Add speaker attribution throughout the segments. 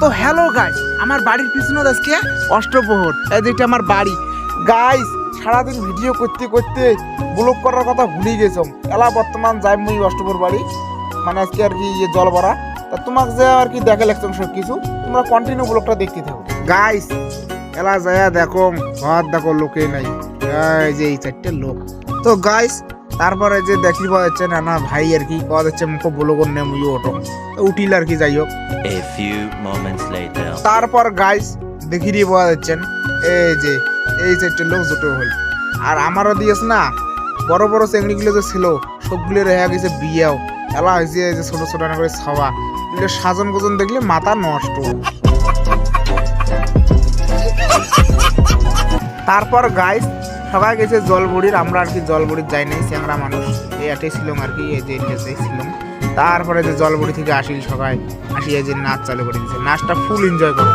Speaker 1: তো hello guys আমার বাড়ির পিছনে আজকে অষ্টপ্রহর। যেটা আমার বাড়ি। গাইস সারাদিন ভিডিও করতে করতে ব্লগ করার কথা ভুলে গেছম এলা বর্তমান যাই মুই অষ্টপ্রহর বাড়ি মানে আজকে আর কি ইয়ে জল ভরা তা তোমাকে যে আর কি দেখে লাগতাম সব কিছু তোমরা কন্টিনিউ ব্লগটা দেখতে থাকো। গাইস এলা যায় দেখো, ঘর দেখো, লোকে নাই। এই যে এই চারটে লোক। তো গাইস তারপরে যে দেখি পাওয়া যাচ্ছে না না ভাই আর কি পাওয়া যাচ্ছে মুখ বলো করে নে মুই ওটো উঠিল আর কি যাই হোক. তারপর গাইস দেখি দিয়ে পাওয়া যাচ্ছেন এই যে এই চারটে লোক জুটো হল আর আমারও দিয়েছ না বড় বড় চেংড়িগুলো যে ছিল সবগুলো রেহা গেছে বিয়েও। এলা হয়েছে এই যে ছোট ছোট না করে ছাওয়া। এগুলো সাজন গোজন দেখলে মাথা নষ্ট। তারপর গাইস সবাই গেছে জলবড়ির, আমরা আর কি জলবড়ির যাই নাই, চ্যাংরা মানুষ। এই একটাই ছিলাম আর কি, এই যে এটাতেই ছিলাম। তারপরে যে জলবড়ি থেকে আসিল সবাই আসি এই যে নাচ চালু করে দিয়েছে নাচটা ফুল এনজয় করো।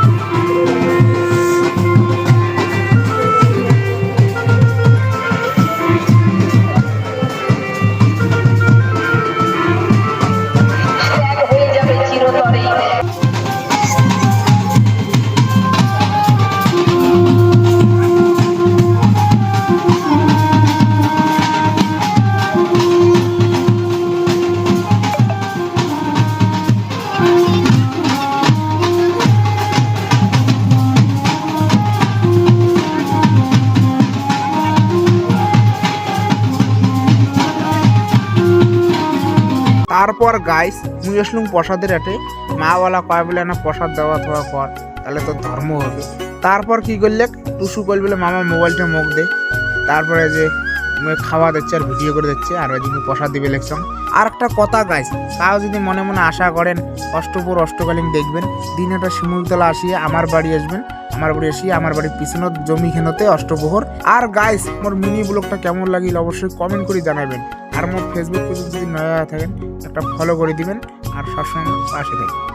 Speaker 1: তারপর গাইস মুই আসলুম প্রসাদের আটে মাওয়ালা কয় বলে না প্রসাদ দেওয়া থাওয়া কর, তাহলে তো ধর্ম হবে। তারপর কি করলে, টুসু কল বলে, মামা মোবাইলটা মুখ দে। তারপরে যে খাওয়া দিচ্ছে আর ভিডিও করে দিচ্ছে আর ওই প্রসাদ দিবে লেখছম আর একটা কথা গাইস তাও যদি মনে মনে আশা করেন, অষ্টপুর অষ্টকালীন দেখবেন দিনেটা শিমুলতলা আসিয়ে আমার বাড়ি আসবেন, আমার বাড়ি আসিয়ে আমার বাড়ির পিছনের জমি খেনোতে অষ্টপ্রহর। আর গাইস মোর মিনি ব্লগটা কেমন লাগিল অবশ্যই কমেন্ট করে জানাবেন। আর মোট ফেসবুক পেজে যদি নয়া থাকেন, একটা ফলো করে দিবেন আর সবসময় পাশে থাকবেন।